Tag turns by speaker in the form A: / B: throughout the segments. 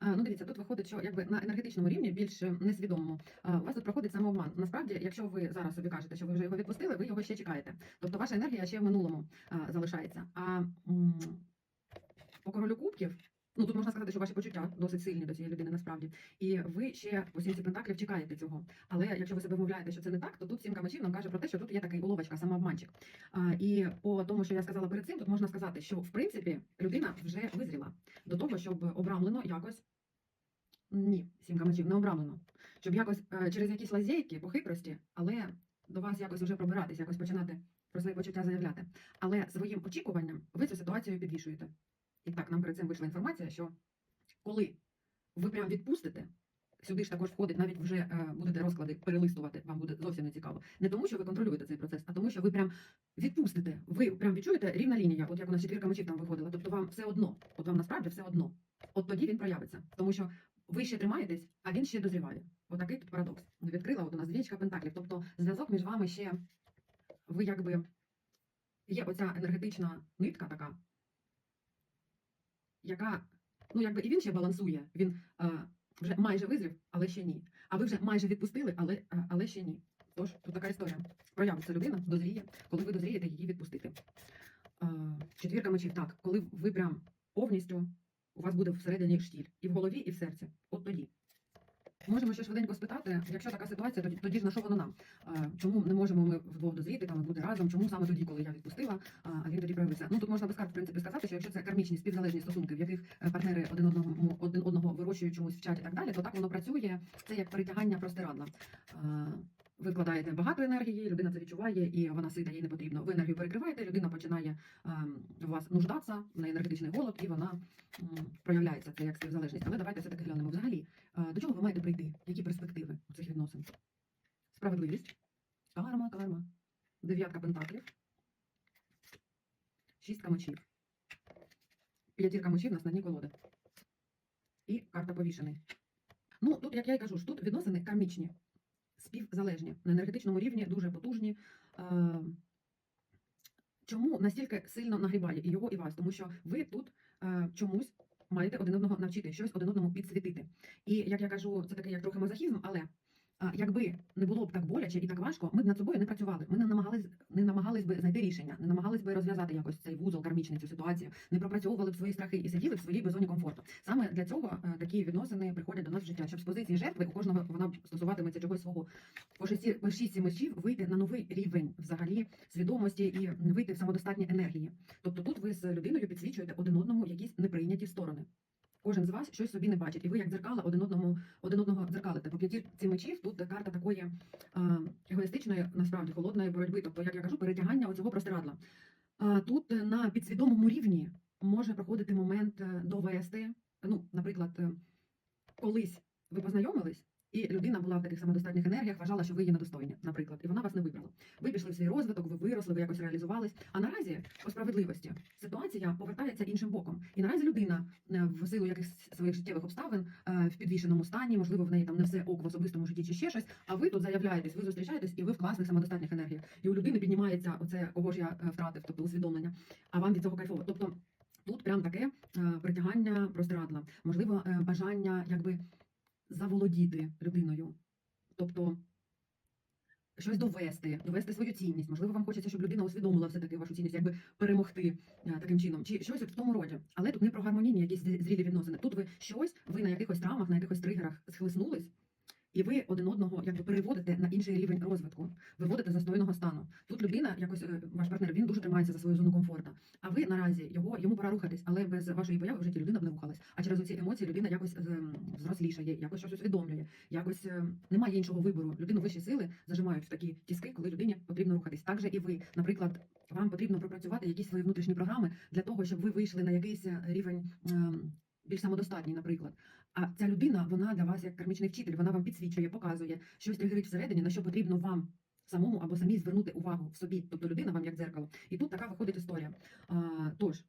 A: А, Ну, дивіться, тут виходить, що якби на енергетичному рівні, більш е, несвідомому, у вас тут проходить самообман. Насправді, якщо ви зараз собі кажете, що ви вже його відпустили, ви його ще чекаєте. Тобто ваша енергія ще в минулому залишається. А по королю кубків. Ну, тут можна сказати, що ваші почуття досить сильні до цієї людини насправді. І ви ще по сімці пентаклів чекаєте цього. Але якщо ви себе вмовляєте, що це не так, то тут сімка мечів нам каже про те, що тут є такий уловочка, самообманчик. А, і по тому, що я сказала перед цим, тут можна сказати, що в принципі людина вже визріла до того, щоб обрамлено якось. Ні, сімка мечів не обрамлено. Щоб якось е, через якісь лазейки, похитрості, але до вас якось вже пробиратись, якось починати про свої почуття заявляти. Але своїм очікуванням ви цю ситуацію підвішуєте. І так, нам перед цим вийшла інформація, що коли ви прям відпустите, сюди ж також входить, навіть вже е, будете розклади перелистувати, вам буде зовсім не цікаво. Не тому, що ви контролюєте цей процес, а тому, що ви прям відпустите. Ви прям відчуєте рівна лінія, от як у нас четвірка мечів там виходила. Тобто вам все одно, от вам насправді все одно. От тоді він проявиться. Тому що ви ще тримаєтесь, а він ще дозріває. Отакий тут парадокс. Відкрила от у нас двічка пентаклів. Тобто зв'язок між вами ще ви якби є оця енергетична нитка така, яка, ну якби і він ще балансує. Він е, вже майже визрів, але ще ні. А ви вже майже відпустили, але, е, але ще ні. Тож тут така історія. Проявиться людина, дозріє, коли ви дозрієте її відпустити. Е, четвірка мечів, так, коли ви прям повністю у вас буде всередині штіль. І в голові, і в серці. От тоді. Можемо ще швиденько спитати, якщо така ситуація, тоді, тоді ж на що воно нам? Чому не можемо ми вдвох дозріти там бути разом? Чому саме тоді, коли я відпустила, а а він тоді проявився? Ну тут можна без карт, в принципі сказати, що якщо це кармічні співзалежні стосунки, в яких е, партнери один одного один одного вирощують чомусь вчать і так далі, то так воно працює. Це як перетягання простирадла. Е, Ви вкладаєте багато енергії, людина це відчуває, і вона сита, їй не потрібно. Ви енергію перекриваєте, людина починає ем, у вас нуждатися, неї енергетичний голод, і вона проявляється це як співзалежність. Але давайте все таки глянемо. Взагалі, е, до чого ви маєте прийти? Які перспективи у цих відносин? Справедливість, карма, карма, дев'ятка пентаклів, шістка мечів, п'ятірка мечів на дні колоди. І карта повішений. Ну, тут, як я й кажу, ж тут відносини кармічні, співзалежні, на енергетичному рівні дуже потужні. Е, Чому настільки сильно нагрібає і його, і вас? Тому що ви тут е, чомусь маєте один одного навчити, щось один одному підсвітити. І як я кажу, це такий як трохи мазохізм, але якби не було б так боляче і так важко, ми б над собою не працювали. Ми не намагались не намагались би знайти рішення, не намагались би розв'язати якось цей вузол кармічний, цю ситуацію, не пропрацьовували б свої страхи і сиділи в своїй зоні комфорту. Саме для цього е, такі відносини приходять до нас в життя, щоб з позиції жертви у кожного вона стосуватиметься чогось свого. По шесті по шістці мечів вийти на новий рівень взагалі свідомості і вийти в самодостатні енергії. Тобто тут ви з людиною підсвічуєте один одному якісь неприйняті сторони. Кожен з вас щось собі не бачить, і ви як дзеркала один одному один одного дзеркалите. По п'ятірці мечів тут карта такої е, егоїстичної, насправді холодної боротьби. Тобто, як я кажу, перетягання оцього простирадла. А тут е, на підсвідомому рівні може проходити момент е, довести. Ну, наприклад, е, колись ви познайомились. І людина була в таких самодостатніх енергіях, вважала, що ви її недостойні, наприклад, і вона вас не вибрала. Ви пішли в свій розвиток, ви виросли, ви якось реалізувались. А наразі, по справедливості, ситуація повертається іншим боком. І наразі людина е, в силу якихось своїх життєвих обставин е, в підвішеному стані, можливо, в неї там не все ок в особистому житті чи ще щось. А ви тут заявляєтесь, ви зустрічаєтесь, і ви в класних самодостатніх енергіях. І у людини піднімається оце, кого ж я е, втратив, тобто усвідомлення. А вам від цього кайфово. Тобто тут прям таке притягання простирадла, можливо, бажання якби заволодіти людиною. Тобто щось довести, довести свою цінність. Можливо, вам хочеться, щоб людина усвідомила все-таки вашу цінність, якби перемогти е, таким чином, чи щось в тому роді. Але тут не про гармонійні якісь зрілі відносини. Тут ви щось, ви на якихось травмах, на якихось тригерах схлеснулись. І ви один одного якби переводите на інший рівень розвитку, виводите застойного стану. Тут людина, якось е, ваш партнер, він дуже тримається за свою зону комфорту. А ви наразі його йому пора рухатись, але без вашої появи в житті людина б не рухалась. А через ці емоції людина якось е, взрослішає, якось щось усвідомлює, якось е, немає іншого вибору. Людину вищі сили зажимають в такі тіски, коли людині потрібно рухатись. Так же і ви, наприклад, вам потрібно пропрацювати якісь свої внутрішні програми для того, щоб ви вийшли на якийсь е, рівень. ем, більш самодостатній, наприклад. А ця людина, вона для вас як кармічний вчитель, вона вам підсвічує, показує, щось тригерить всередині, на що потрібно вам самому або самі звернути увагу в собі. Тобто людина вам як дзеркало. І тут така виходить історія. А, тож,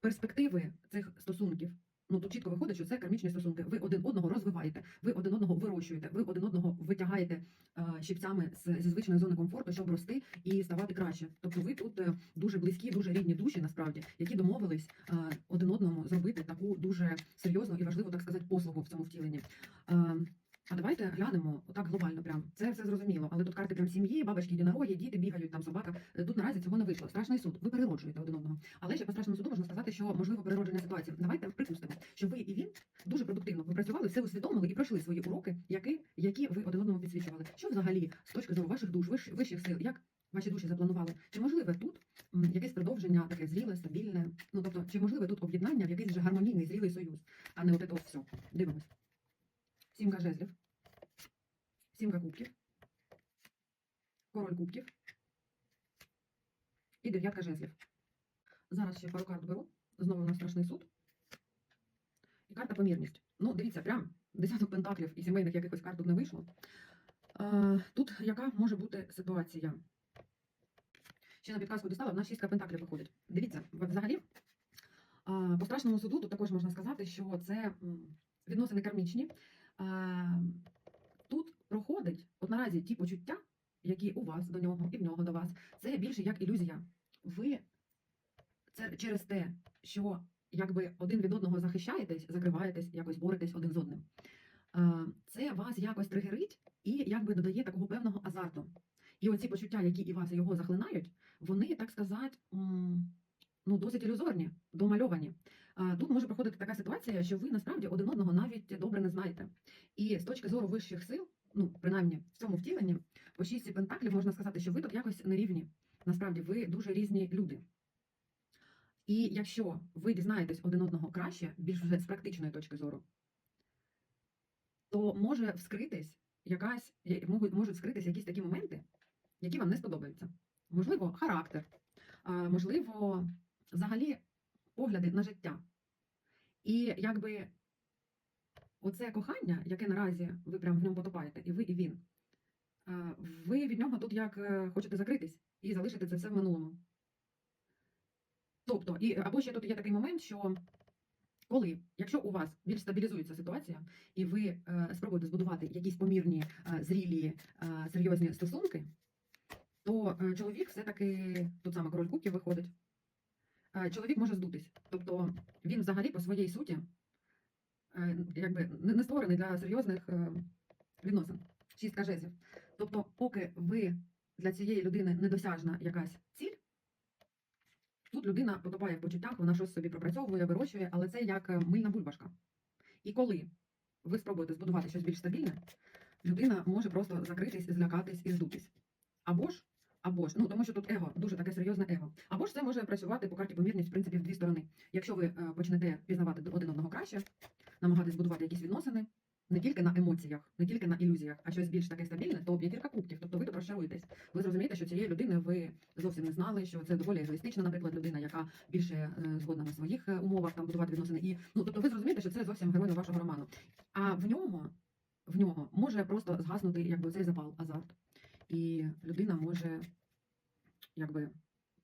A: перспективи цих стосунків Ну тут чітко виходить, що це кармічні стосунки. Ви один одного розвиваєте, ви один одного вирощуєте, ви один одного витягаєте е, щипцями з, зі звичної зони комфорту, щоб рости і ставати краще. Тобто ви тут е, дуже близькі, дуже рідні душі, насправді, які домовились е, один одному зробити таку дуже серйозну і важливу, так сказати, послугу в цьому втіленні. Е, а давайте глянемо так глобально. Прям це все зрозуміло. Але тут карти прям сім'ї, бабочки, єдинороги, діти бігають, там собака. Е, Тут наразі цього не вийшло. Страшний суд. Ви перероджуєте один одного. Але ще по страшному суду можна сказати, що можливо переродження ситуації. Давайте припустимо, що ви і він дуже продуктивно попрацювали, все усвідомили і пройшли свої уроки, які, які ви один одному підсвічували. Що взагалі з точки зору ваших душ, вищ- вищих сил, як ваші душі запланували? Чи можливе тут якесь продовження таке зріле, стабільне? Ну тобто, чи можливе тут об'єднання в якийсь вже гармонійний зрілий союз, а не от це все. Дивимось. Сімка жезлів. Сімка кубків. Король кубків. І дев'ятка жезлів. Зараз ще пару карт беру. Знову у нас страшний суд. І карта помірність. Ну, дивіться, прям десяток пентаклів і сімейних якихось карт тут не вийшло. А, тут яка може бути ситуація? Ще на підказку дістала, в нас шістка пентаклів виходить. Дивіться, взагалі, а, по страшному суду тут також можна сказати, що це відносини кармічні. А, проходить, от наразі ті почуття, які у вас до нього і в нього до вас, це більше як ілюзія. Ви це через те, що якби один від одного захищаєтесь, закриваєтесь, якось боретесь один з одним. Це вас якось тригерить і якби додає такого певного азарту. І оці почуття, які і вас і його захлинають, вони, так сказати, ну, досить ілюзорні, домальовані. Тут може проходити така ситуація, що ви насправді один одного навіть добре не знаєте. І з точки зору вищих сил, ну принаймні в цьому втіленні, по шісті пентаклів можна сказати, що ви тут якось не рівні. Насправді ви дуже різні люди. І якщо ви дізнаєтесь один одного краще, більш вже з практичної точки зору, то може вскритись якась, можуть, можуть вскритись якісь такі моменти, які вам не сподобаються. Можливо, характер, можливо, взагалі погляди на життя. І якби оце кохання, яке наразі ви прям в ньому потопаєте, і ви, і він, ви від нього тут як е, хочете закритись і залишити це все в минулому. Тобто, і або ще тут є такий момент, що коли, якщо у вас більш стабілізується ситуація, і ви е, спробуєте збудувати якісь помірні, е, зрілі, е, серйозні стосунки, то е, чоловік все-таки тут саме король кубків виходить. Е, чоловік може здутись. Тобто він взагалі по своїй суті якби не створений для серйозних е, відносин. Шістка жезлів. Тобто, поки ви для цієї людини недосяжна якась ціль, тут людина потопає в почуттях, вона щось собі пропрацьовує, вирощує, але це як е, мильна бульбашка. І коли ви спробуєте збудувати щось більш стабільне, людина може просто закритись, злякатись і здутись. Або ж, або ж, ну тому що тут его, дуже таке серйозне его. Або ж це може працювати по карті помірність, в принципі, в дві сторони. Якщо ви е, почнете пізнавати один одного краще, намагатись будувати якісь відносини, не тільки на емоціях, не тільки на ілюзіях, а щось більш таке стабільне, то п'ятірка кубків. Тобто ви тут розчаруєтесь. Ви зрозумієте, що цієї людини ви зовсім не знали, що це доволі егоїстична, наприклад, людина, яка більше е, згодна на своїх е, умовах там будувати відносини. І ну тобто ви зрозумієте, що це зовсім герой вашого роману. А в нього, в нього може просто згаснути якби цей запал, азарт. І людина може якби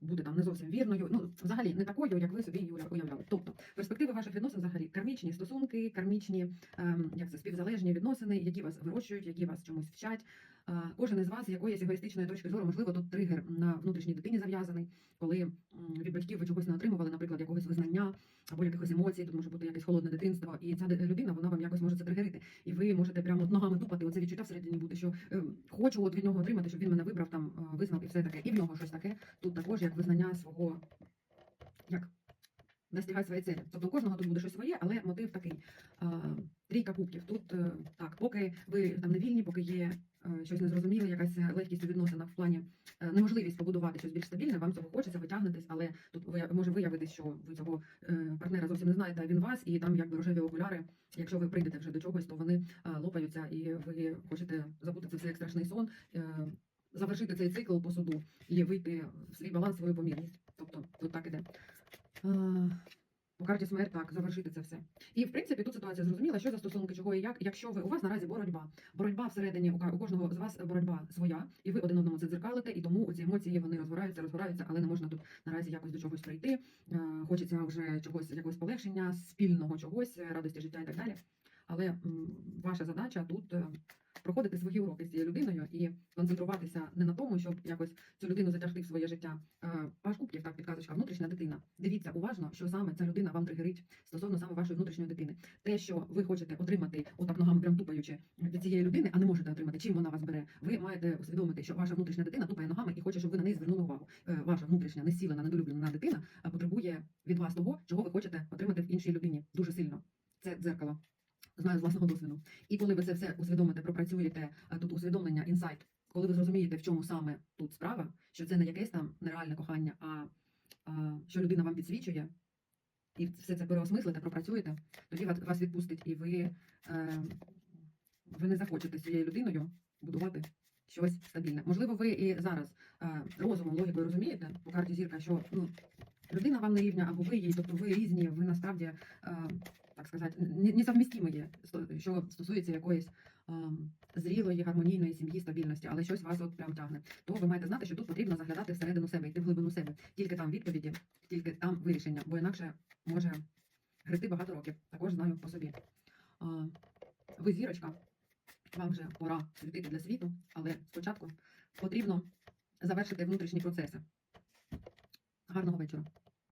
A: буде там не зовсім вірною, ну взагалі не такою, як ви собі уя- уявляли. Тобто перспективи ваших відносин взагалі кармічні стосунки, кармічні, ем, як це співзалежні відносини, які вас вирощують, які вас чомусь вчать. Е, Кожен із вас з якоїсь егоїстичної точки зору, можливо, тут тригер на внутрішній дитині зав'язаний, коли від батьків ви чогось не отримували, наприклад, якогось визнання або якихось емоцій, тут може бути якесь холодне дитинство, і ця людина вона вам якось може це тригерити. І ви можете прямо ногами тупати, оце відчуття всередині бути, що ем, хочу от від нього отримати, щоб він мене вибрав, там е, визнав і все таке. І в нього щось таке. Тут також як визнання свого достигати своєї цілі. Тобто у кожного тут буде щось своє, але мотив такий. Трійка кубків. Тут е, так, поки ви там не вільні, поки є е, щось незрозуміле, якась легкість у відносинах в плані е, неможливість побудувати щось більш стабільне, вам цього хочеться, ви тягнетесь, але тут може виявитись, що ви цього партнера зовсім не знаєте, а він вас, і там якби рожеві окуляри. Якщо ви прийдете вже до чогось, то вони лопаються, і ви хочете забути це все як страшний сон. Завершити цей цикл по суду і вийти в свій баланс, свою помірність. Тобто тут так іде. Е, По карті смерть так, завершити це все. І в принципі тут ситуація зрозуміла, що за стосунки, чого і як. Якщо ви у вас наразі боротьба, боротьба всередині у кожного з вас боротьба своя, і ви один одному це дзеркалите, і тому ці емоції вони розгораються, розгораються, але не можна тут наразі якось до чогось прийти. Е, Хочеться вже чогось, якогось полегшення, спільного чогось, радості життя і так далі. Але ваша задача тут е, проходити свої уроки з цією людиною і концентруватися не на тому, щоб якось цю людину затягти в своє життя. Е, Паш кубків, так підказочка, внутрішня дитина. Дивіться уважно, що саме ця людина вам тригерить стосовно саме вашої внутрішньої дитини. Те, що ви хочете отримати, отак ногами прям тупаючи від цієї людини, а не можете отримати, чим вона вас бере. Ви маєте усвідомити, що ваша внутрішня дитина тупає ногами і хоче, щоб ви на неї звернули увагу. Е, Ваша внутрішня, несілена, недолюблена дитина е, потребує від вас того, чого ви хочете отримати в іншій людині. Дуже сильно. Це дзеркало. Знаю з власного досвіду. І коли ви це все усвідомите, пропрацюєте е, тут усвідомлення, інсайт, коли ви зрозумієте, в чому саме тут справа, що це не якесь там нереальне кохання, а, а що людина вам підсвічує, і все це переосмислите, пропрацюєте, тоді вас- відпустить, і ви, е, ви не захочете з цією людиною будувати щось стабільне. Можливо, ви і зараз е, розумом, логікою розумієте по карті зірка, що ну, людина вам не рівня, або ви їй, тобто ви різні, ви насправді. Е, так сказати, не- несовмістимі що стосується якоїсь зрілої, гармонійної сім'ї, стабільності, але щось вас от прям тягне. То ви маєте знати, що тут потрібно заглядати всередину себе, йти в глибину себе. Тільки там відповіді, тільки там вирішення, бо інакше може грести багато років. Також знаю по собі. Ви зірочка, вам вже пора світити для світу, але спочатку потрібно завершити внутрішні процеси. Гарного вечора.